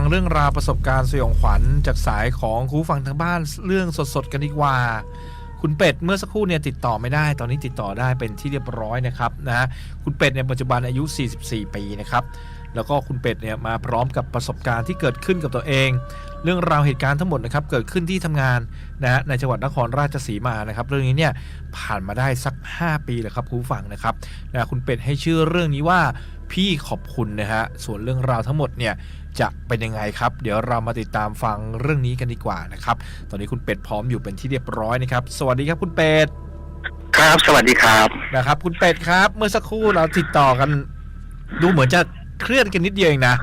งเรื่องราวประสบการณ์สยองขวัญจากสายของคูฟังทางบ้านเรื่องสดๆกันดีกว่า คุณเป็ดเมื่อสักครู่เนี่ยติดต่อไม่ได้ ตอนนี้ติดต่อได้เป็นที่เรียบร้อยนะครับนะฮะคุณเป็ดเนี่ยปัจจุบันอายุ 44 ปีนะครับแล้วก็คุณเป็ดเนี่ยมาพร้อมกับประสบการณ์ที่เกิดขึ้นกับตัวเอง เรื่องราวเหตุการณ์ทั้งหมดนะครับเกิดขึ้นที่ทำงานนะฮะในจังหวัดนครราชสีมานะครับ เรื่องนี้เนี่ยผ่านมาได้สัก 5 ปีแล้วครับคุณผู้ฟังนะครับนะคุณเป็ดให้ชื่อเรื่องนี้ว่าพี่ขอบคุณนะฮะส่วนเรื่องราวทั้งหมดเนี่ย จะเป็นยังไงครับ เดี๋ยวเรามาติดตามฟังเรื่องนี้กันดีกว่านะครับ ตอนนี้คุณเป็ดพร้อมอยู่เป็นที่เรียบร้อยนะครับ สวัสดีครับคุณเป็ดครับ สวัสดีครับนะครับ คุณเป็ดครับ เมื่อสักครู่เราติดต่อกัน ดูเหมือนจะเคลื่อนกันนิดเดียวเองนะ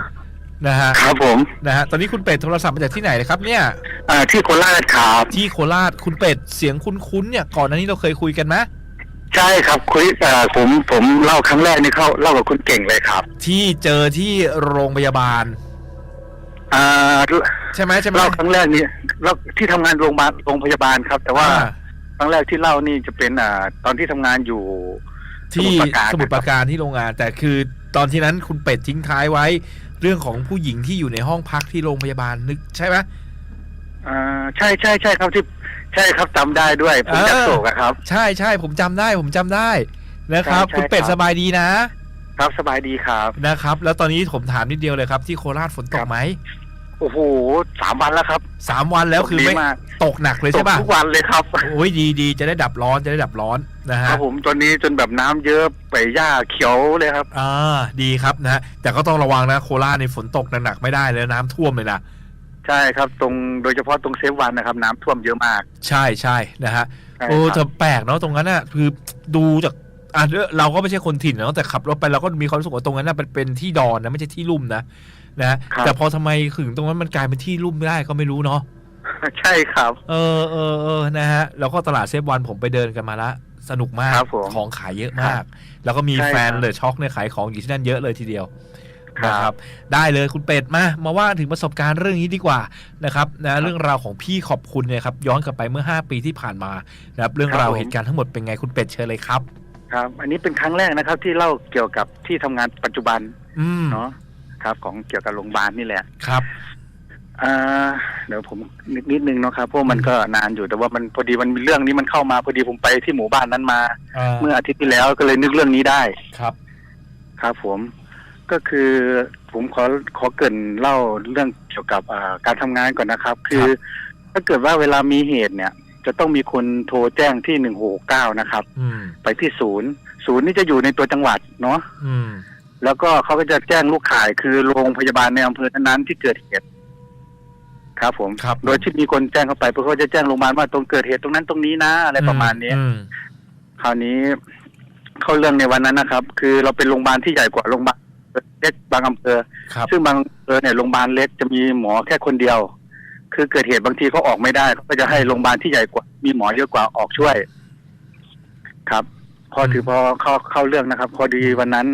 นะฮะครับผมนะฮะตอนนี้คุณเป็ดโทรศัพท์มาจากที่ไหนนะครับ เนี่ยอ่าที่โคราชครับที่โคราชคุณเป็ดเสียงคุ้นๆเนี่ยก่อนหน้านี้เราเคยคุยกันไหมใช่ครับคุยอ่าผมผมเล่าครั้งแรกนี่เข้าเล่ากับคุณเก่งเลยครับ ที่เจอที่โรงพยาบาล อ่าใช่ไหมใช่ไหมเล่าครั้งแรกนี่เล่าที่ทำงานโรงพยาบาลโรงพยาบาลครับ แต่ว่าอ่า ครั้งแรกที่เล่านี่จะเป็นอ่าตอนที่ทำงานอยู่ ที่สมุทรปราการ สมุทรปราการที่โรงงาน แต่คือตอนที่นั้นคุณเป็ดทิ้งท้ายไว้ เรื่องของผู้หญิงที่อยู่ในห้องพักที่โรงพยาบาลนึกใช่ไหม อ่าใช่ใช่ใช่ครับที่ใช่ครับจำได้ด้วยผมเออจะโศกอะครับ ใช่ใช่ผมจำได้ผมจำได้นะครับ ใช่ใช่คุณเป็ดครับ สบายดีนะ ครับสบายดีครับนะครับ แล้วตอนนี้ผมถามนิดเดียวเลยครับ ที่โคราชฝนตครักบไหมโอ้โหสามวันแล้วครับสามวันแล้วคือดีไม่มากตกหนักเลยตใช่กป่ะทุกวันเลยครับโอ้ยดีดีจะได้ดับร้อนจะได้ดับร้อนนะคฮะรับผมตอนนี้จนแบบน้ำเยอะไปหญ้าเขียวเลยครับอ่าดีครับนะฮะแต่ก็ต้องระวังนะโคราชในฝนตกหนักๆไม่ได้เลยน้ำท่วมเลยนะใช่ครับตรงโดยเฉพาะตรงเซฟวันนะครับ น้ำท่วมเยอะมาก ใช่ใช่นะฮะใช่โอ้ครับแต่แปลกเนาะตรงนั้นน่ะคือดูจาก อะเราก็ไม่ใช่คนถิ่นเนาะแต่ขับรถไปเราก็มีความรู้สึกว่าตรงนั้นน่ะเป็นเป็นที่ดอนนะไม่ใช่ที่ลุ่มนะนะฮะครับแต่พอทำไมถึงตรงนั้นมันกลายเป็นที่ลุ่มไม่ได้ก็ไม่รู้เนาะใช่ครับ เออเออเออนะฮะแล้วก็ตลาดเซฟวันผมไปเดินกันมาละสนุกมากครับผมของขายเยอะครัมากบแล้วก็มีใช่แฟนครับเลยช็อกเนี่ยขายของอยู่ที่นั่นเยอะเลยทีเดียวครับนะครับได้เลยคุณเป็ดมามาว่าถึงประสบการณ์เรื่องนี้ดีกว่านะครับนะเรื่องราวของพี่ขอบคุณเนี่ยครับย้อนกลับไปเมื่อ 5 ปีที่ผ่านมานะครับเรื่องราวเหตุการณ์ทั้งหมดเป็นไงคุณเป็ดเชิญเลยครับ ครับ อันนี้เป็นครั้งแรกนะครับ ที่เล่าเกี่ยวกับที่ทำงานปัจจุบันอืมเนาะครับ ของเกี่ยวกับโรงพยาบาลนี่แหละครับอ่าเดี๋ยวผมนิดนิดนึงเนาะครับเพราะมันก็นานอยู่แต่ว่ามันพอดีมันมีเรื่องนี้มันเข้ามาพอดีผมไปที่หมู่บ้านนั้นมา เมื่ออาทิตย์ที่แล้วก็เลยนึกเรื่องนี้ได้ครับ ครับผมก็คือผมขอขอเกรินเล่าเรื่องเกี่ยวกับอ่าการทำงานก่อนนะครับ คือ ถ้าเกิดว่าเวลามีเหตุเนี่ย จะต้องมีคนโทรแจ้งที่หนึ่งหกเก้านะครับ อืมไปที่ศูนย์ ศูนย์นี่จะอยู่ในตัวจังหวัดเนาะอืมแล้วก็เขาก็จะแจ้งลูกข่ายคือโรงพยาบาลในอำเภอนั้นๆที่เกิดเหตุครับ ผม ครับโดยที่มีคนแจ้งเข้าไปเพื่อเขาจะแจ้งโรงพยาบาลว่าตรงเกิดเหตุตรงนั้นตรงนี้นะอะไรประมาณนี้อืมคราวนี้เข้าเรื่องในวันนั้นนะครับ คือเราเป็นโรงพยาบาลที่ใหญ่กว่าโรงพยาบาลเล็กบางอำเภอ ครับซึ่งบางอำเภอเนี่ยโรงพยาบาลเล็กจะมีหมอแค่คนเดียว คือเกิดเหตุบางทีเขาออกไม่ได้เขาก็จะให้โรงพยาบาลที่ใหญ่กว่า มีหมอเยอะกว่าออกช่วย ครับ พอถือพอเข้าเข้าเรื่องนะครับ พอดีวันนั้น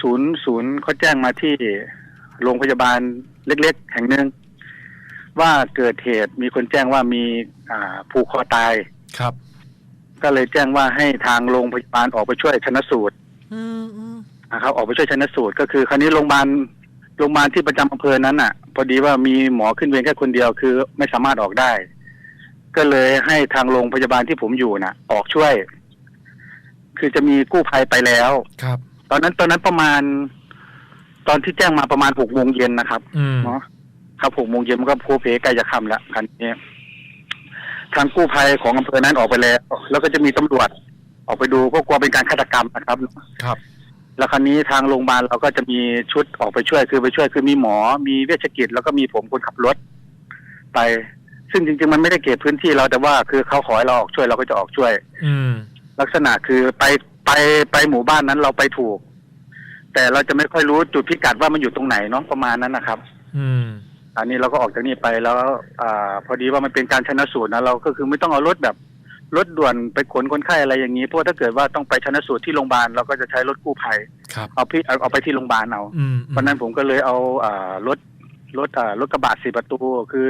ศูนย์ศูนย์เขาแจ้งมาที่โรงพยาบาลเล็ก ๆ แห่งหนึ่งว่าเกิดเหตุมีคนแจ้งว่ามีอ่าผูกคอตายครับ ก็เลยแจ้งว่าให้ทางโรงพยาบาลออกไปช่วยชนะสูตรอืมอืมนะครับ ออกไปช่วยชนะสูตรก็คือ คราวนี้โรงพยาบาลโรงพยาบาลที่ประจำอำเภอนั้นน่ะ พอดีว่ามีหมอขึ้นเวรแค่คนเดียวคือไม่สามารถออกได้ ก็เลยให้ทางโรงพยาบาลที่ผมอยู่น่ะ ออกช่วย คือจะมีกู้ภัยไปแล้ว ครับ ตอนนั้นตอนนั้นประมาณ ตอนที่แจ้งมาประมาณหกโมงเย็นนะครับอืมเนาะครับหกโมงเย็นมันก็โพเพใกล้จะค่ำแล้วคันนี้ทางกู้ภัยของอำเภอนั้นออกไปแล้ว แล้วก็จะมีตำรวจออกไปดูเพราะกลัวเป็นการฆาตกรรมนะครับ ครับ แล้วคราวนี้ทางโรงพยาบาลเราก็จะมีชุดออกไปช่วยคือไปช่วยคือมีหมอ มีเวชกิจ แล้วก็มีผมคนขับรถไป ซึ่งจริง ๆ มันไม่ได้เขตพื้นที่เราแต่ว่า คือเขาขอให้เราออกช่วยเราก็จะออกช่วย อืม ลักษณะคือไปไปไปหมู่บ้านนั้นเราไปถูก แต่เราจะไม่ค่อยรู้จุดพิกัดว่ามันอยู่ตรงไหนเนาะประมาณนั้นนะครับ อืม อันนี้เราก็ออกจากนี่ไปแล้วอาพอดีว่ามันเป็นการชนะสูตรนะเราก็คือไม่ต้องเอารถแบบ รถด่วนไปขนคนไข้อะไรอย่างนี้ เพราะว่าถ้าเกิดว่าต้องไปชนะสูตรที่โรงพยาบาลเราก็จะใช้รถกู้ภัยครับเอาพี่เอาเอาไปที่โรงพยาบาลเอาอืมเพราะฉะนั้นผมก็เลยเอาอ่ารถรถอ่ารถกระบะสี่ประตูคือ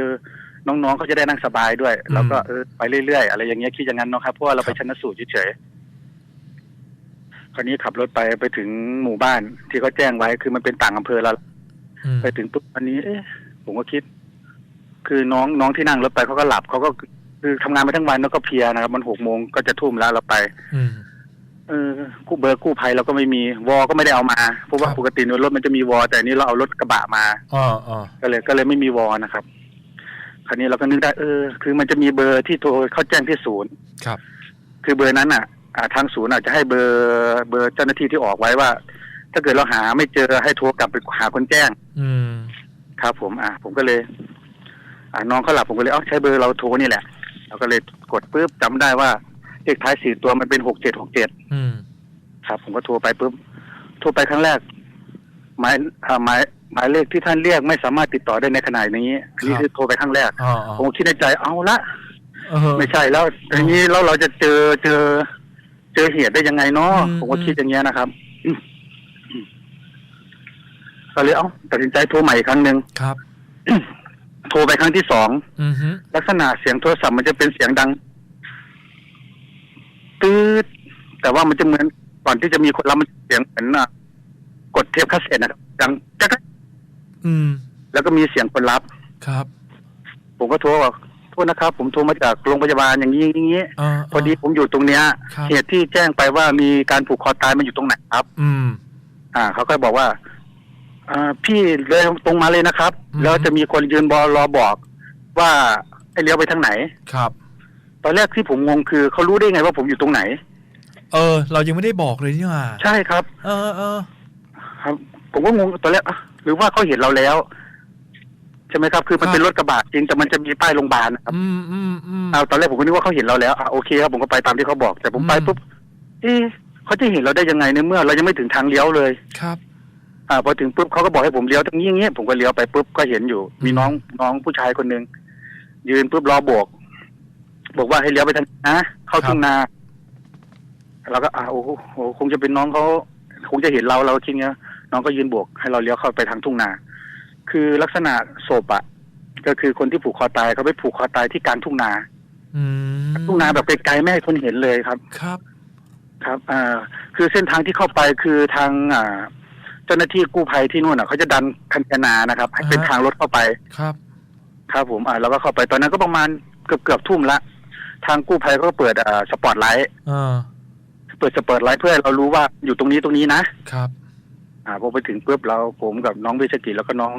น้องๆเขาจะได้นั่งสบายด้วย แล้วก็เออไปเรื่อยๆ อะไรอย่างเงี้ยคิดอย่างนั้นเนาะครับเพราะว่าเราไปชนะสูตรเฉยๆคราวนี้ขับรถไปไปถึงหมู่บ้านที่เขาแจ้งไว้คือมันเป็นต่างอำเภอแล้วอืมไปถึงปุ๊บอันนี้ เอ๊ะผมก็คิด คือน้องน้องที่นั่งรถไปเขาก็หลับเขาก็ คือทำงานมาทั้งวันแล้วก็เพลียนะครับ มันหกโมงก็จะทุ่มแล้วเราไป อืมเออกู้เบอร์กู้ภัยเราก็ไม่มีวอก็ไม่ได้เอามาเพราะว่าครับปกติในรถมันจะมีวอ แต่อันนี้เราเอารถกระบะมาอ๋ออ๋อก็เลยก็เลยไม่มีวอนะครับ คราวนี้เราก็นึกได้เออ คือมันจะมีเบอร์ที่โทรเข้าแจ้งที่ศูนย์ครับ คือเบอร์นั้นอะอ่าทางศูนย์อาจจะให้เบอร์เบอร์เจ้าหน้าที่ที่ออกไว้ว่า ถ้าเกิดเราหาไม่เจอให้โทรกลับไปหาคนแจ้ง อืมครับ ผม อ่าผมก็เลย อ่าน้องเขาหลับผมก็เลยเอ้าใช้เบอร์เราโทรนี่แหละ เราก็เลยกดปุ๊บจำได้ว่าเลขท้ายสี่ตัวมันเป็นหกเจ็ดหกเจ็ดอืมครับผมก็โทรไปปุ๊บโทรไปครั้งแรกหมายอ่าหมายหมายเลขที่ท่านเรียกไม่สามารถติดต่อได้ในขณะนี้อันนี่คือโทรไปครั้งแรกอ๋ออ๋อผมคิดในใจเอาละเออไม่ใช่แล้วอย่างนี้แล้วเราจะเจอเจอ เจอเหตุได้ยังไงเนาะอืมผมก็คิดอย่างเงี้ยนะครับอืมก็เลยเอ้าตัดสินใจโทรใหม่อีกครั้งหนึ่งครับ โทรไปครั้งที่สองอืมฮึลักษณะเสียงโทรศัพท์มันจะเป็นเสียงดังตืดแต่ว่ามันจะเหมือนก่อนที่จะมีคนรับมันเสียงเหมือนอะกดเทปคาสเซ็ตนะครับดังจักรอืม แล้วก็มีเสียงคนรับ ครับผมก็โทรบอกโทษนะครับ ผมโทรมาจากโรงพยาบาลอย่างนี้อย่างนี้อ่าพอดีผมอยู่ตรงเนี้ย ครับเหตุที่แจ้งไปว่ามีการผูกคอตายมันอยู่ตรงไหนครับ อืม อ่า เขาก็บอกว่า อ่าพี่เลยตรงมาเลยนะครับ อืม แล้วจะมีคนยืนบอรอบอก ว่าให้เลี้ยวไปทางไหน ครับ ตอนแรกที่ผมงงคือเขารู้ได้ไงว่าผมอยู่ตรงไหน เออ เรายังไม่ได้บอกเลยนี่หว่าใช่ครับ เออเออครับ ผมก็งงตอนแรกอะหรือว่าเขาเห็นเราแล้ว ใช่ไหมครับ คือมันเป็นรถกระบะจริงแต่มันจะมีป้ายโรงพยาบาลนะครับอืมอืมอืม เอาตอนแรกผมก็นึกว่าเขาเห็นเราแล้วอะโอเคครับผมก็ไปตามที่เขาบอก แต่ผมไปอืม ปุ๊บเอ๊ะเขาจะเห็นเราได้ยังไงในเมื่อ เรายังไม่ถึงทางเลี้ยวเลย ครับ อ่าพอถึงปุ๊บเขาก็บอกให้ผมเลี้ยวตรงนี้อย่างเงี้ยผมก็เลี้ยวไปปุ๊บก็เห็นอยู่ มีอืมน้องน้องผู้ชายคนหนึ่งยืนปุ๊บรอโบก บอกว่าให้เลี้ยวไปทางนะเข้าทุ่งนาเราก็อ่าโอ้โหโอ้โหคงจะเป็นน้องเขาคงจะเห็นเราเราคิดเงี้ยน้องก็ยืนโบกให้เราเลี้ยวเข้าไปทางทุ่งนา คือลักษณะศพอะก็คือคนที่ผูกคอตายเขาไปผูกคอตายที่กลางทุ่งนาอืมทุ่งนาแบบไกลๆไม่ให้คนเห็นเลยครับ ครับ ครับ อ่า คือเส้นทางที่เข้าไปคือทางอ่า เจ้าหน้าที่กู้ภัยที่นู่นอะเขาจะดันคันธนานะครับให้เป็นอ่าฮะทางรถเข้าไปครับ ครับผมอ่าเราก็เข้าไปตอนนั้นก็ประมาณเกือบเกือบทุ่มละ ทางกู้ภัยก็เปิดอ่าสปอตไลท์เออเปิดสปอตไลท์เพื่อให้เรารู้ว่าอยู่ตรงนี้ตรงนี้นะครับ อ่าพอไปถึงปุ๊บเราผมกับน้องวิชกิจแล้วก็น้อง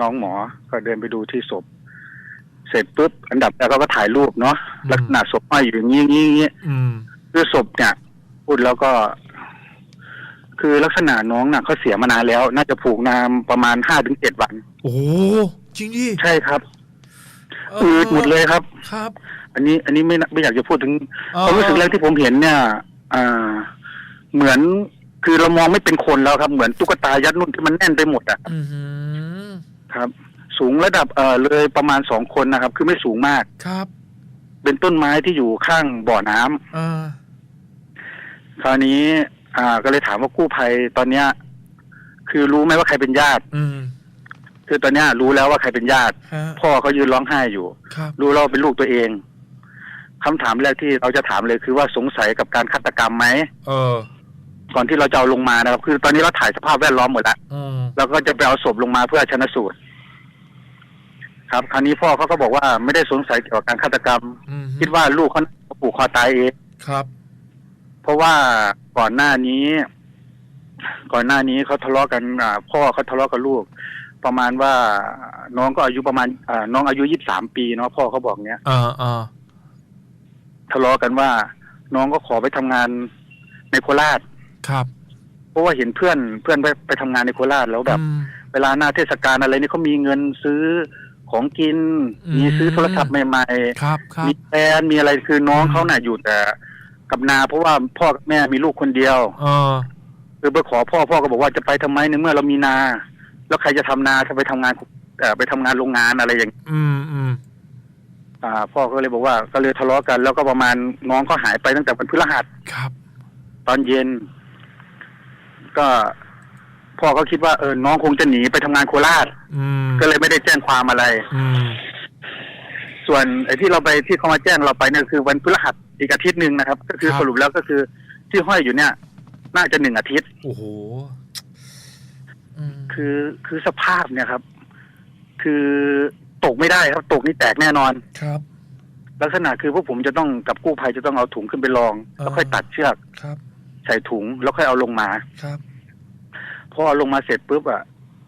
น้องหมอก็เดินไปดูที่ศพ เสร็จปุ๊บอันดับแรกเราก็ถ่ายรูปเนาะอืมลักษณะศพห้อยอยู่อย่างนี้อย่างนี้อย่างนี้อืมคือศพเนี่ยพูดแล้วก็ คือลักษณะน้องน่ะเขาเสียมานานแล้ว น่าจะผูกนามประมาณห้าถึงเจ็ดวัน โอ้โหจริงดิใช่ครับเอืดหมดเลยครับ ครับ อันนี้อันนี้ไม่น่าไม่อยากจะพูดถึงเออความรู้สึกแรกที่ผมเห็นเนี่ย อ่า เหมือนคือเรามองไม่เป็นคนแล้วครับ เหมือนตุ๊กตายัดนุ่นที่มันแน่นไปหมดอะอือหือครับ สูงระดับเอ่อเลยประมาณสองคนนะครับ คือไม่สูงมากครับ เป็นต้นไม้ที่อยู่ข้างบ่อน้ำเออคราวนี้ อ่า ก็เลยถามว่ากู้ภัยตอนเนี้ย คือรู้ไหมว่าใครเป็นญาติ อืม คือตอนเนี้ยรู้แล้วว่าใครเป็นญาติ ฮะ พ่อเขายืนร้องไห้อยู่ ครับ รู้แล้วว่าเป็นลูกตัวเองคำถามแรกที่เราจะถามเลยคือว่าสงสัยกับการฆาตกรรมไหมเออ ก่อนที่เราจะเอาลงมานะครับ คือตอนนี้เราถ่ายสภาพแวดล้อมหมดแล้วอืม เราก็จะไปเอาศพลงมาเพื่อชนสูตร ครับ คราวนี้พ่อเขาก็บอกว่าไม่ได้สงสัยเกี่ยวกับการฆาตกรรม อืมคิดว่าลูกเขาผูกคอตายเอง ครับเพ ราะว่าก่อนหน้านี้ ก่อนหน้านี้เขาทะเลาะกันอ่าพ่อเขาทะเลาะกับลูก ประมาณว่าน้องก็อายุประมาณอ่าน้องอายุยี่สามปีเนาะพ่อเขาบอกเนี้ยเออเออทะเลาะกันว่า น้องก็ขอไปทำงานในโคราชครับ เพราะว่าเห็นเพื่อนเพื่อนไปไปทำงานในโคราชแล้วแบบอืมเวลาหน้าเทศกาลอะไรนี่เขามีเงินซื้อของกินอืมมีซื้อโทรศัพท์ใหม่ครับครัๆบมีแฟนมีอะไรคือน้องอืมเขาน่ะอยู่แต่ กับนาเพราะว่าพ่อกับแม่มีลูกคนเดียวเออคือไปขอพ่อพ่อก็บอกว่าจะไปทำไมในเมื่อเรามีนา แล้วใครจะทำนาถ้าไปทำงานเอ่อไปทำงานโรงงานอะไรอย่าง อืมอืมอ่าพ่อก็เลยบอกว่าก็เลยทะเลาะกัน แล้วก็ประมาณน้องก็หายไปตั้งแต่วันพฤหัสครับ ตอนเย็น ก็พ่อเขาคิดว่าเออน้องคงจะหนีไปทำงานโคราช อืมก็เลยไม่ได้แจ้งความอะไร อืมส่วนไอ้ที่เราไปที่เขามาแจ้งเราไปเนี่ยคือวันพฤหัส อีกอาทิตย์หนึ่งนะครับ ก็คือสรุปแล้วก็คือที่ห้อยอยู่เนี่ย น่าจะหนึ่งอาทิตย์ โอ้โหอืมคือคือสภาพเนี่ยครับ คือตกไม่ได้ครับ ตกนี่แตกแน่นอน ครับ ลักษณะคือพวกผมจะต้องกับกู้ภัยจะต้องเอาถุงขึ้นไปรองแล้วค่อยตัดเชือกครับใส่ถุง แล้วค่อยเอาลงมาครับพอเอาลงมาเสร็จปุ๊บอะ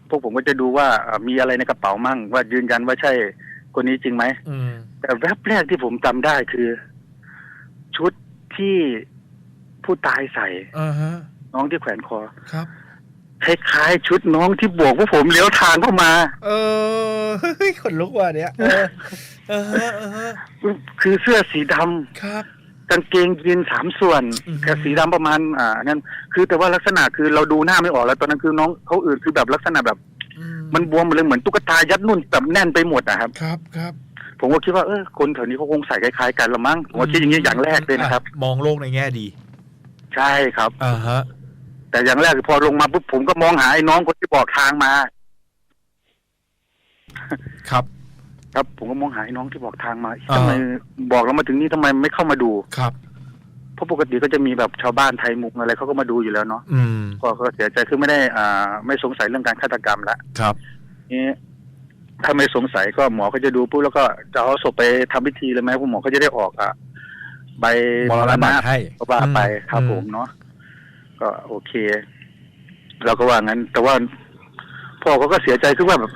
พวกผมก็จะดูว่าอะมีอะไรในกระเป๋ามั่ง ว่ายืนยันว่าใช่คนนี้จริงไหม อืมแต่แวบแรกที่ผมจำได้คือ ชุดที่ผู้ตายใส่อ่าฮะน้องที่แขวนคอครับคล้ายๆชุดน้องที่โบกพวกผมเลี้ยวทางเข้ามา เออเฮ้ยขนลุกว่ะเนี่ยเออเออฮะเออฮะคือเสื้อสีดำครับกางเกงยีนสามส่วนอือฮึแค่สีดำประมาณ อ่านั่นคือแต่ว่าลักษณะคือเราดูหน้าไม่ออกแล้ว ตอนนั้นคือน้องเขาอื่นคือแบบลักษณะแบบอืมันบวมหมดเลยเหมือนตุ๊กตายัดนุ่นแบบแน่นไปหมดนะครับ ครับครับ ผมก็คิดว่าเออคนแถวนี้เขาคงใส่คล้ายๆกันละมั้งผมก็คิดอย่างนี้อย่างแรกเลยนะครับอ่มองโลกในแง่ดี ใช่ครับอ่าฮะ แต่อย่างแรกคือพอลงมาปุ๊บผมก็มองหาไอ้น้องคนที่บอกทางมา ครับ ครับ ผมก็มองหาไอ้น้องที่บอกทางมาอ่าทำไมบอกเรามาถึงนี่ทำไมไม่เข้ามาดูครับเพราะปกติก็จะมีแบบชาวบ้านไทยมุงอะไรเขาก็มาดูอยู่แล้วเนาะอืมก็ก็เสียใจคือไม่ได้อ่า ไม่สงสัยเรื่องการฆาตกรรมละครับนี่ ถ้าไม่สงสัยก็หมอก็จะดูปุ๊บแล้วก็จะเอาศพไปทำพิธีเลยไหมคุณหมอก็จะได้ออกอะใบมรณบัตรให้ก็ว่าไปอืมครับอืมผมเนาะก็โอเค เราก็ว่างั้น แต่ว่าพ่อเขาก็เสียใจคือว่าแบบ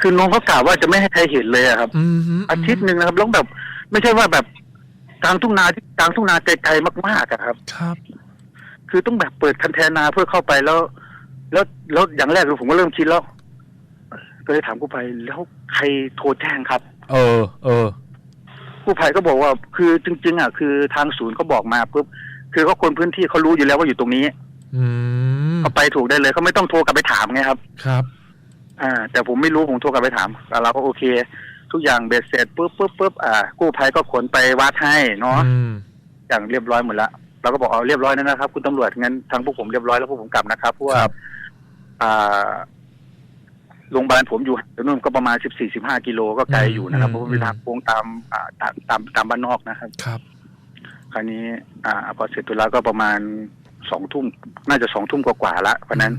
คือน้องเขากล่าวว่าจะไม่ให้ใครเห็นเลยอะครับอืมฮึอาทิตย์หนึ่งนะครับแล้วแบบ ไม่ใช่ว่าแบบกลางทุ่งนาที่กลางทุ่งนาไกลๆมากๆอะครับ ครับ คือต้องแบบเปิดคันแทนาเพื่อเข้าไปแล้ว แล้วแล้วอย่างแรกคือผมก็เริ่มคิดแล้ว ก็เลยถามกู้ภัยแล้วใครโทรแจ้งครับ เออ เออกู้ภัยก็บอกว่า คือจริง ๆ อะ คือทางศูนย์เขาบอกมาปุ๊บคือเขาคนพื้นที่เขารู้อยู่แล้วว่าอยู่ตรงนี้ อืมเขาไปถูกได้เลยเขาไม่ต้องโทรกลับไปถามไงครับ ครับ อ่า แต่ผมไม่รู้ผมโทรกลับไปถามอะเราก็โอเค ทุกอย่างเบ็ดเสร็จปุ๊บปุ๊บปุ๊บอ่า กู้ภัยก็ขนไปวัดให้เนาะอืมอย่างเรียบร้อยหมดละเราก็บอกเอาเรียบร้อยแล้วนะครับ คุณตำรวจงั้นทางพวกผมเรียบร้อยแล้วพวกผมกลับนะครับเพราะว่า ครับ อ่า โรงพยาบาลผมอยู่ตรงนู้นก็ประมาณสิบสี่สิบห้ากิโลก็ไกลอยู่นะครับอืเพมราะว่าเป็นทางโค้งตามอ่าตามตามตามบ้านนอกนะครับ ครับ คราวนี้ อ่าพอเสร็จตัวแล้วก็ประมาณสองทุ่มน่าจะสองทุ่มกว่าๆละเพราะฉะนั้น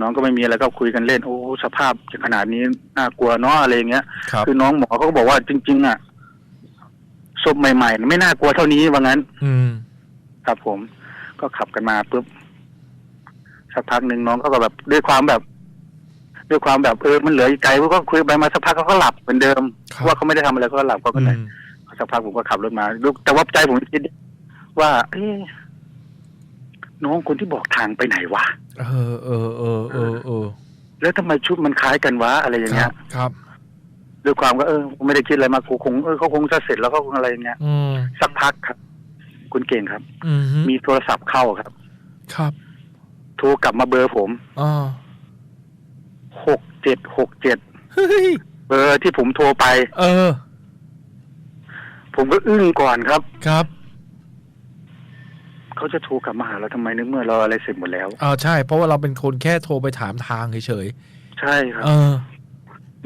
น้องก็ไม่มีอะไรก็คุยกันเล่น โอ้สภาพขนาดนี้น่ากลัวเนาะอะไรอย่างเงี้ยครับคือน้องหมอเขาก็บอกว่าจริง ๆ อะศพใหม่ๆไม่น่ากลัวเท่านี้ว่างั้น อืมครับผม ก็ขับกันมาปุ๊บสักพักหนึ่งน้องเขาก็แบบด้วยความแบบ ด้วยความแบบเออมันเหลืออีกไกลก็คุยไปมาสักพักเขาก็หลับเหมือนเดิม ครับว่าเขาไม่ได้ทำอะไรเขาก็หลับก็อืไหนมสักพักผมก็ขับรถมาแต่ว่าใจผมคิดว่า เอ๊ะน้องคนที่บอกทางไปไหนวะเออเออเออเออเออแล้วทำไมชุดมันคล้ายกันวะอะไรอย่างคเงี้รัยบครับ ด้วยความก็เออไม่ได้คิดอะไรมากกูคงเออเขาคงจะเสร็จแล้วเขาคงอะไรอย่างเงี้ยอืมสักพักครับ คุณเก่งครับ อืมฮึมีโทรศัพท์เข้าครับ ครับโทรกลับมาเบอร์ผม อ่า หกเจ็ดหกเจ็ดเฮ้ยเบอร์ที่ผมโทรไป เออ ผมก็อึ้งก่อนครับ ครับ เขาจะโทรกลับมาหาเราทำไมนึกเมื่อเราอะไรเสร็จหมดแล้ว อ่าใช่ เพราะว่าเราเป็นคนแค่โทรไปถามทางเฉยใช่ครัๆ บ เออ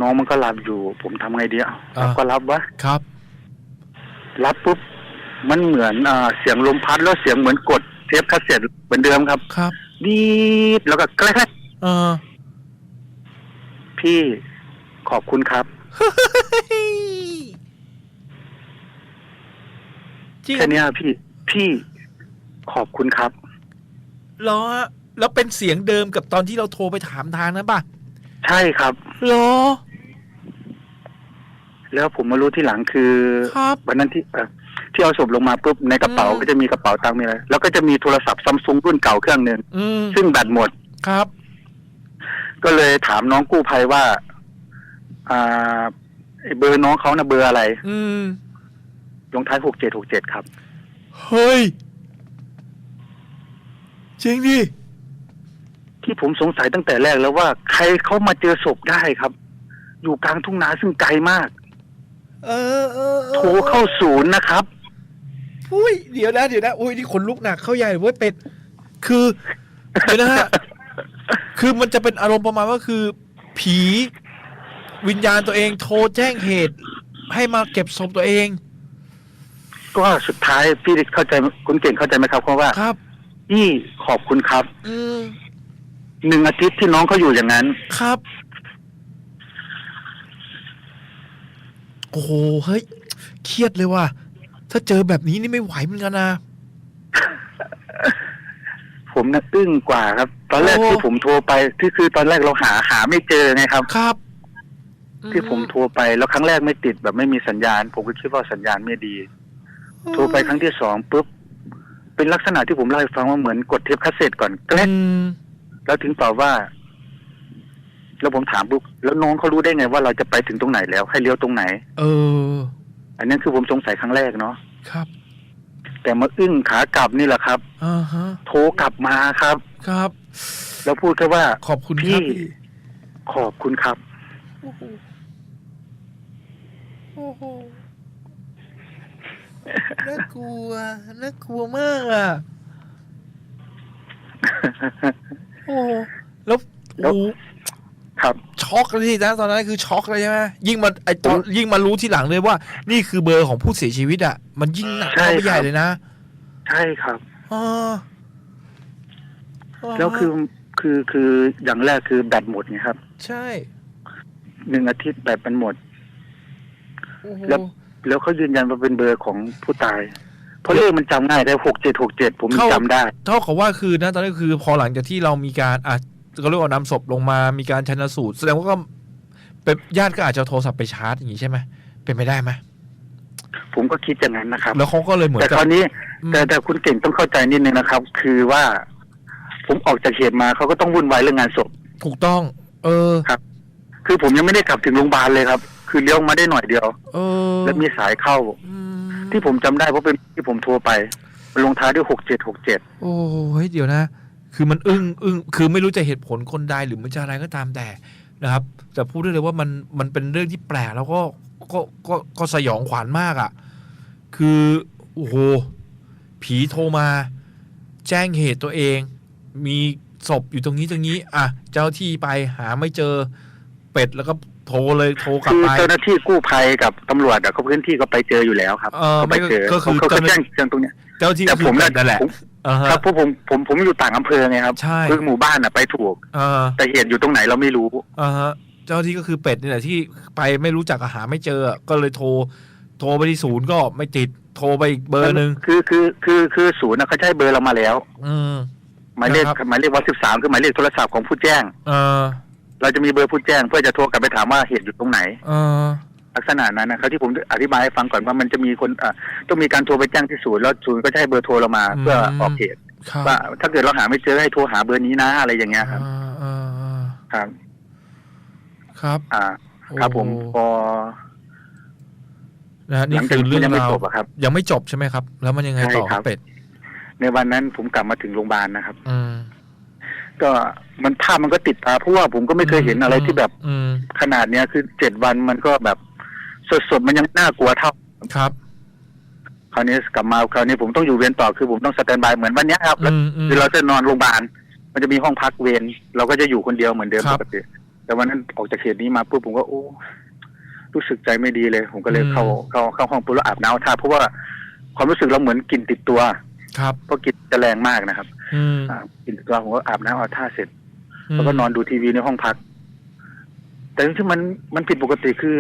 น้องมันก็รับอยู่ ผมทำไงดีอะอ่า รับก็รับวะครับ รับปุ๊บมันเหมือนอ่าเสียงลมพัดแล้วเสียงเหมือนกดเทปคาสเซ็ตเหมือนเดิมครับ ครับ ดีดแล้วก็แกล้งเออ พี่ขอบคุณครับ จริงแค่เนี้ยพี่พี่ขอบคุณครับ เหรอฮะแล้วเป็นเสียงเดิมกับตอนที่เราโทรไปถามทางนั้นป่ะใช่ครับ เหรอ แล้วผมมารู้ที่หลังคือครับวันนั้นที่เอ่อที่เอาศพลงมาปุ๊บในกระเป๋าอืม ก็จะมีกระเป๋าตังค์มีอะไรแล้วก็จะมีโทรศัพท์ซัมซุงรุ่นเก่าเครื่องหนึ่งอืมซึ่งแบตหมด ครับ ก็เลยถามน้องกู้ภัยว่า อ่าไอ้เบอร์น้องเขานะเบอร์อะไร อืมลงท้ายหกเจ็ดหกเจ็ดครับ เฮ้ย จริงดิ ที่ผมสงสัยตั้งแต่แรกแล้วว่า ใครเขามาเจอศพได้ครับ อยู่กลางทุ่งนาซึ่งไกลมาก เออเออออโทรเข้าศูนย์นะครับ อุ้ยเดี๋ยวนะเดี๋ยวนะอุ้ยนี่ขนลุกหนักเข้าใหญ่เว้ยเป็ด คือเดี๋ยวนะฮะ คือมันจะเป็นอารมณ์ประมาณว่าคือผีวิญญาณตัวเองโทรแจ้งเหตุ ให้มาเก็บศพตัวเอง ก็สุดท้ายพี่เข้าใจคุณเก่งเข้าใจไหมครับเพราะว่าครับพี่ขอบคุณครับอืมหนึ่งอาทิตย์ที่น้องเขาอยู่อย่างนั้น ครับ โอ้โหเฮ้ย เครียดเลยว่ะถ้าเจอแบบนี้นี่ไม่ไหวเหมือนกันนะผม น่ะอึ้งกว่าครับ ตอนแรกโอ้ ที่ผมโทรไปที่คือตอนแรกเราหาหาไม่เจอไงครับ ครับ ที่ผมโทรไปแล้วครั้งแรกไม่ติดแบบไม่มีสัญญาณ ผมก็คิดว่าสัญญาณไม่ดี โทรไปครั้งที่สองปุ๊บเป็นลักษณะที่ผมเล่าให้ฟังว่าเหมือนกดเทปคาสเซ็ตก่อนแกล้อืมแล้วถึงตอบว่า แล้วผมถามปุ๊บแล้วน้องเขารู้ได้ไงว่าเราจะไปถึงตรงไหนแล้ว ให้เลี้ยวตรงไหน เออ อันนั้นคือผมสงสัยครั้งแรกเนาะ ครับ แต่มาอึ้งขากลับนี่แหละครับอ่าฮะโทรกลับมาครับ ครับ แล้วพูดแค่ว่าขอบคุณพี่ครับพี่ขอบคุณครับ โอ้โหโอ้โหน่ากลัวน่ากลัวมากอะ โอ้โหแล้วแล้ว โอ้โห ครับ ช็อกเลยทีนะตอนนั้นคือช็อกเลยใช่ไหมยิ่งมาไอตอนผมยิ่งมารู้ทีหลังเลยว่า นี่คือเบอร์ของผู้เสียชีวิตอะ มันยิ่งหนักใช่เข้าไปครับใหญ่เลยนะ ใช่ครับอ๋อแล้วคือคือคืออย่างแรกคือแบตหมดไงครับ ใช่หนึ่งอาทิตย์แบตมันหมดโอ้โหแล้วแล้วเขายืนยันว่าเป็นเบอร์ของผู้ตายเพราะเลขมันจำง่ายได้หกเจ็ดหกเจ็ดผมจำได้ เท่ากับว่าคือนะตอนนี้คือพอหลังจากที่เรามีการอะ ก็เรียกว่านำศพลงมามีการชันสูตร แสดงว่าก็เป็นญาติก็อาจจะโทรศัพท์ไปชาร์จอย่างนี้ใช่ไหมเป็นไปได้ไหมผมก็คิดอย่างนั้นนะครับ แล้วเขาก็เลยเหมือนแต่กัคราวนี้อืมแต่แต่คุณเก่งต้องเข้าใจนิดนึงนะครับ คือว่า ผมออกจากเหตุมาเขาก็ต้องวุ่นวายเรื่องงานศพ ถูกต้อง เออครับ คือผมยังไม่ได้กลับถึงโรงพยาบาลเลยครับ คือเลี้ยวมาได้หน่อยเดียวเออแล้วมีสายเข้าอืมที่ผมจำได้เพราะเป็นที่ผมโทรไป มันลงท้ายด้วยหกเจ็ดหกเจ็ดโอ้เฮ้ยเดี๋ยวนะ คือมันอึ้งอึ้งคือไม่รู้จะเหตุผลคนใดหรือมันจะอะไรก็ตามแต่นะครับ แต่พูดได้เลยว่ามันมันเป็นเรื่องที่แปลกแล้วก็ก็ก็ก็สยองขวัญมากอะ่ะ คือโอ้โหผีโทรมา แจ้งเหตุตัวเอง มีศพอยู่ตรงนี้ตรงนี้ อะ เจ้าที่ไปหาไม่เจอเป็ดแล้วก็โทรเลยโทรกลับคือไป เจ้าหน้าที่กู้ภัยกับตำรวจอะเขาพื้นที่ก็ไปเจออยู่แล้วครับเออเขาไปเจอก็คือเขาเจ้าหน้า แจ้งแจ้งตรงเนี้ย เจ้าที่แต่ก็คืผอมเป็ดนั่นแหละ ผม อ่าฮะ ครับเพราะผมผมผมอยู่ต่างอำเภอไงครับใช่ คือหมู่บ้านอะไปถูกเออแต่เหตุอยู่ตรงไหนเราไม่รู้ อ่าฮะเจ้าที่ก็คือเป็ดนี่แหละที่ไปไม่รู้จักอาหาไม่เจอก็เลยโทร โทรไปที่ศูนย์ก็ไม่ติดโทรไปอีกเบอร์หนึ่งคือคือคือคือศูนย์นะเขาใช้เบอร์เรามาแล้ว อืม หมายเลขนะครับ หมายเลขวันสิบสามคือหมายเลขโทรศัพท์ของผู้แจ้ง เออเราจะมีเบอร์ผู้แจ้งเพื่อจะโทรกลับไปถามว่าเหตุอยู่ตรงไหน เออ ลักษณะนั้นนะครับที่ผมอธิบายให้ฟังก่อนว่ามันจะมีคนอะต้องมีการโทรไปแจ้งที่ศูนย์แล้วศูนย์ก็จะให้เบอร์โทรเรามา เพื่อออกเหตุครับว่าถ้าเกิดเราหาไม่เจอให้โทรหาเบอร์นี้นะอะไรอย่างเงี้ยครับอ่าอ่าอ่าครับ ครับ อ่า ครับผมโอ้พอนะฮะหนี่ลังคืจากอเรื่องยังไม่ราวจบอะครับยังไม่จบใช่ไหมครับ แล้วมันยังไงต่อใช่ครับเป็ดในวันนั้นผมกลับมาถึงโรงพยาบาลนะครับอืมก็มันภาพมันก็ติดตาเพราะว่าผมก็ไม่เคยเห็นอะไรที่แบบอืมขนาดเนี้ยคือเจ็ดวันมันก็แบบ สดๆมันยังน่ากลัวเท่าครับคราวนี้กลับมาคราวนี้ผมต้องอยู่เวรต่อคือผมต้องสแตนบายเหมือนวันเนี้ยครับอืมอืมคือเราจะนอนโรงพยาบาลมันจะมีห้องพักเวรเราก็จะอยู่คนเดียวเหมือนเดิมครัปบกติแต่วันนั้นออกจากเหตุนี้มาปุ๊บผมก็โอ้รู้สึกใจไม่ดีเลย ผมก็เลยอืมเข้าเข้าเข้าห้องปุ๊บแล้วอาบน้ำท่าเพราะว่าความรู้สึกเราเหมือนกลิ่นติดตัว ครับเพราะกลิ่นจะแรงมากนะครับอืมอ่ากลิ่นติดตัวผมก็อาบน้ำเอาท่าเสร็จมแล้วก็นอนดูทีวีในห้องพัก แต่ที่มันมันผิดปกติคือ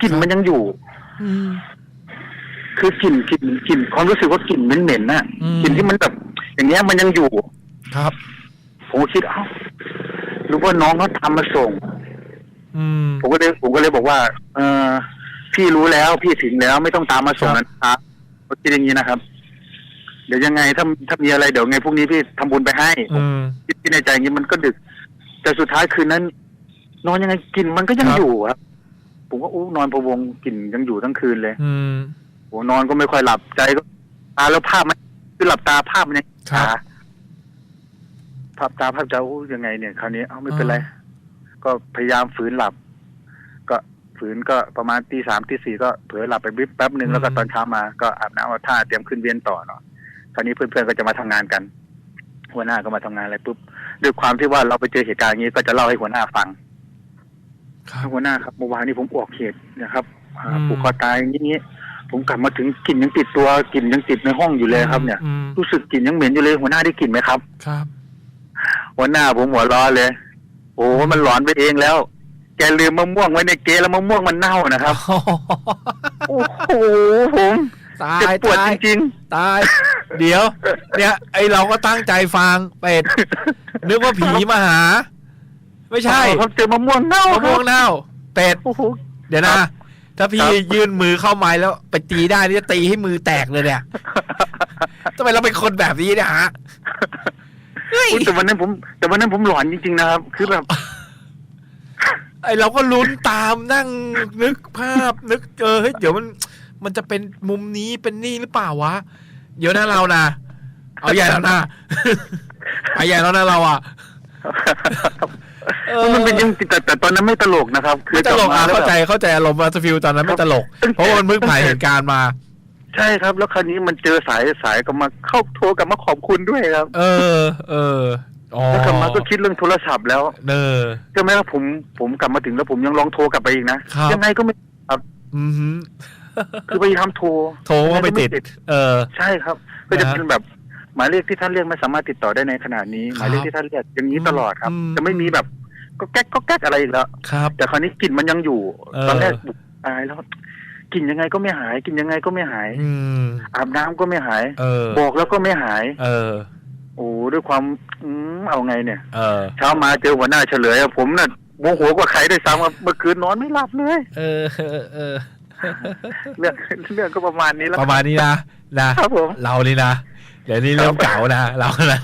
กลิ่นมันยังอยู่ อืม คือกลิ่นกลิ่นกลิ่นความรู้สึกว่ากลิ่นเหม็นๆน่ะอืม กลิ่นที่มันแบบ อย่างเงี้ยมันยังอยู่ ครับ ผมก็คิดเอ้ารู้ว่าน้องเขาทำมาส่ง อืม ผมก็เลยผมก็เลยบอกว่า เออพี่รู้แล้วพี่ถึงแล้วไม่ต้องตามมาส่งครับ นะครับผมคิดอย่างนี้นะครับ เดี๋ยวยังไงถ้าถ้ามีอะไรเดี๋ยวไงพรุ่งนี้พี่ทำบุญไปให้อืม คิดในใจอย่างนี้มันก็ดึก แต่สุดท้ายคืนนั้น นอนยังไงกลิ่นมันก็ยังครับ อยู่ครับ ผมก็อู้นอนพะวงกลิ่นยังอยู่ทั้งคืนเลยอืม โอ้นอนก็ไม่ค่อยหลับใจก็ตาแล้วภาพมันคือหลับตาภาพมันยังครับ ตาภาพตาภาพใจอู้ยังไงเนี่ยคราวนี้เอ้าไม่เป็นไรอ่าก็พยายามฝืนหลับ ก็ฝืนก็ประมาณตีสามตีสี่ก็เผลอหลับไปบิ๊บแป๊บหนึ่งแล้วก็ตอนเช้ามาก็อาบน้ำเอาท่าเตรียมขึ้นเวียนต่อเนาะคราวนี้เพื่อนๆก็จะมาทำงานกัน หัวหน้าก็มาทำงานอะไรปุ๊บด้วยความที่ว่าเราไปเจอเหตุการณ์อย่างนี้ก็จะเล่าให้หัวหน้าฟังครับ หัวหน้าครับเมื่อวานนี้ผมออกเหตุนะครับอ่าอืมผูกคอตายอย่างนี้ผมกลับมาถึงกลิ่นยังติดตัวกลิ่นยังติดในห้องอยู่เลยครับเนี่ยอืมรู้สึกกลิ่นยังเหม็นอยู่เลย หัวหน้าได้กลิ่นไหมครับ ครับ หัวหน้าผมหัวร้อนเลย โอ้มันหลอนไปเองแล้ว แกลืมมะม่วงไว้ในเกแล้วมะม่วงมันเน่านะครับโอ้โหผมตาเจ็บยปวดตายจริงตาย เดี๋ยว เนี่ย ไอเราก็ตั้งใจฟังเป็ดนึกว่าผีมาหา ไม่ๆใช่ครับเจอมะม่วงเน่ามะม่วงครับเน่าเป็ดโอ้โห เดี๋ยวนะครับถ้าพี่ครับยื่นมือเข้าไม้แล้วไปตีได้นี่จะตีให้มือแตกเลยเนี่ยทำไมเราเป็นคนแบบนี้เนี่ยฮะเฮ้ยอุ๊ยแต่วันนั้นผม แต่วันนั้นผมหลอนจริงๆนะครับ คือแบบไอเราก็ลุ้นตามนั่งนึกภาพนึกเออเฮ้ยเดี๋ยวมันมันจะเป็นมุมนี้เป็นนี่หรือเปล่าวะ เดี๋ยวนะเรานะเอาใหญ่แล้วนะไปใหญ่แล้วนะเราอะเออ มันเป็นยังแต่แต่ตอนนั้นไม่ตลกนะครับ คือไม่ตลกอะบมแล้วเข้าใจแบบเข้าใจอารมณ์มาสฟิลตอนนั้นไม่ตลก เพราะว่ามันเพิ่งผ่านเหตุการณ์มา ใช่ครับ แล้วคราวนี้มันเจอสายสายก็มาเข้าโทรกลับมาขอบคุณด้วยครับ เออ เอออ๋อแล้วกลับมาก็คิดเรื่องโทรศัพท์แล้ว เออใช่ไหมครับผมผมกลับมาถึงแล้วผมยังลองโทรกลับไปอีกนะครับยังไงก็ไม่อือหือคือพยายามโทร โทรว่าไม่ติด เออ ใช่ครับ ก็จะนะเป็นแบบ หมายเลขที่ท่านเรียกไม่สามารถติดต่อได้ในขณะนี้ครับหมายเลขที่ท่านเรียกอย่างนี้ตลอดครับอืมจะไม่มีแบบก็แก๊กก็แก๊กอะไรอีกแล้วครับแต่คราวนี้กลิ่นมันยังอยู่เออตอนแรกบุกตายแล้วกลิ่นยังไงก็ไม่หายกลิ่นยังไงก็ไม่หายอืมอาบน้ำก็ไม่หายเออบอกแล้วก็ไม่หาย เออโอ้ด้วยความอืมเอาไงเนี่ยเออเช้ามาเจอหัวหน้าเฉลยอะผมน่ะโมโหกว่าใครด้วยซ้ำว่าเมื่อคืนนอนไม่หลับเลยเออเออเออเรื่องเรื่องก็ประมาณนี้แล้วประมาณนี้นะนะครับผมเรานี่นะ เดี๋ยวนี้เริ่มเก่านะเรานะ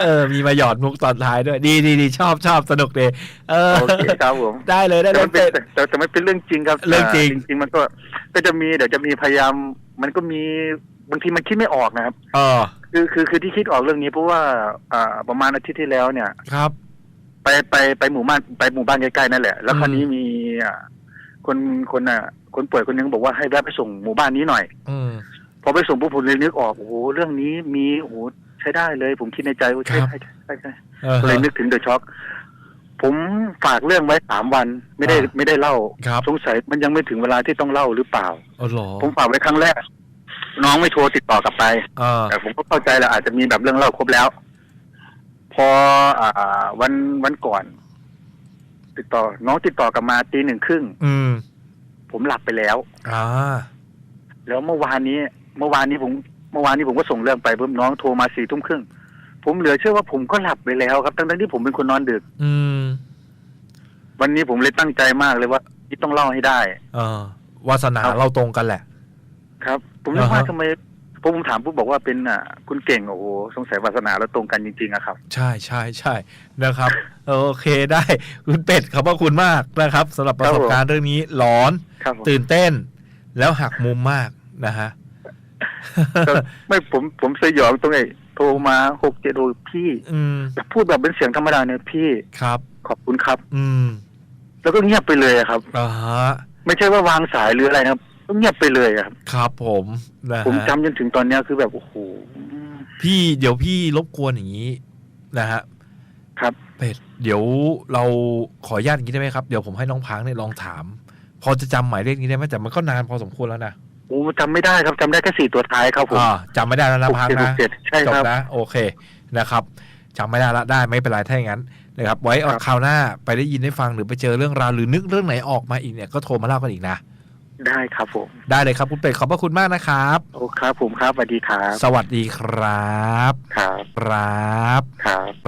เออ มีมาหยอดมุกตอนท้ายด้วย ดีดีดีชอบชอบสนุกดีเออโอเคครับผมได้เลยได้แต่เลมัยนเป็นแต่แต่มันเป็นเรื่องจริงครับเรื่องจริงาจริงๆมันก็ ก็จะมีเดี๋ยวจะมีพยายาม มันก็มีบางทีมันคิดไม่ออกนะครับเออคือคือคือที่คิดออกเรื่องนี้เพราะว่า อ่า ประมาณอาทิตย์ที่แล้วเนี่ยครับ ไปไปไปหมู่บ้านไปหมู่บ้านใกล้ๆนั่นแหละ แล้วอืมคราวนี้มีอ่าคนคนอะ คนป่วยคนหนึงบอกว่าให้แวะไปส่งหมู่บ้านนี้หน่อย อืม พอไปส่งปุ๊บผมเลยนึกออกโอ้โหเรื่องนี้มีโอ้โหใช้ได้เลย ผมคิดในใจว่าใช่ครับใช่ใช่ใช่เออเลยนึกถึงเดอะช็อคผมฝากเรื่องไว้สามวัน ไม่ได้อ่าไม่ได้เล่าครับสงสัยมันยังไม่ถึงเวลาที่ต้องเล่าหรือเปล่าเออเหรอผมฝากไว้ครั้งแรก น้องไม่โทรติดต่อกลับไปเออแต่ผมก็เข้าใจแหละอาจจะมีแบบเรื่องเล่าครบแล้ว พออ่า วันวันก่อน ติดต่อ น้องติดต่อกลับมาตีหนึ่งครึ่งอืมผมหลับไปแล้วอ่าแล้วเมื่อวานนี้ เมื่อวานนี้ผมเมื่อวานนี้ผมก็ส่งเรื่องไปปุ๊บน้องโทรมาสี่ทุ่มครึ่งผมเหลือเชื่อว่าผมก็หลับไปแล้วครับทั้งๆที่ผมเป็นคนนอนดึก อืม วันนี้ผมเลยตั้งใจมากเลยว่าที่ต้องเล่าให้ได้ เออวาสนาครับเราตรงกันแหละ ครับ ผมนึกว่าอ่าฮะทำไมพอผมถามปุ๊บบอกว่าเป็นอะคุณเก่งโอ้โหสงสัยวาสนาเราตรงกันจริงๆอะครับ ใช่ใช่ใช่นะครับ โอเคได้ คุณเป็ดขอบพระคุณมากนะครับสำหรับประสบการณ์เรื่องนี้หลอน ครับผมตื่นเต้น แล้วหักมุมมากนะฮะ ก็ไม่ผมผมสยองตรงไอ้โทรมาหกเจ็ดโทรพี่อืมพูดแบบเป็นเสียงธรรมดาเนี่ยพี่ครับ ขอบคุณครับ อืมแล้วก็เงียบไปเลยอะครับ อ่าฮะไม่ใช่ว่าวางสายหรืออะไรนะครับก็เงียบไปเลยอะครับ ครับผมนะผมฮะจำจนถึงตอนเนี้ยคือแบบโอ้โหพี่เดี๋ยวพี่รบกวนอย่างนี้นะฮะ ครับ เป็ดเดี๋ยวเราขออนุญาตอย่างนี้ได้ไหมครับ เดี๋ยวผมให้น้องพังเนี่ยลองถาม พอจะจำหมายเลขนี้ได้ไหมแต่มันก็นานพอสมควรแล้วนะ โอ้จำไม่ได้ครับจำได้แค่สี่ตัวท้ายครับผมอ่าจำไม่ได้แล้วนะหกพังเจ็ดหนะกเจ็ดใช่จครับบนะโอเคนะครับจำไม่ได้ละได้ไม่เป็นไรถ้าอย่างนั้นนะครับ ไว้เอาครับคราวหน้าไปได้ยินได้ฟังหรือไปเจอเรื่องราวหรือนึกเรื่องไหนออกมาอีกเนี่ยก็โทรมาเล่ากันอีกนะได้ครับผม ได้เลยครับคุณเป็ดขอบพระคุณมากนะครับโอ้ครับผมครับสวัสดีครับ สวัสดีครับ ครับครับครับค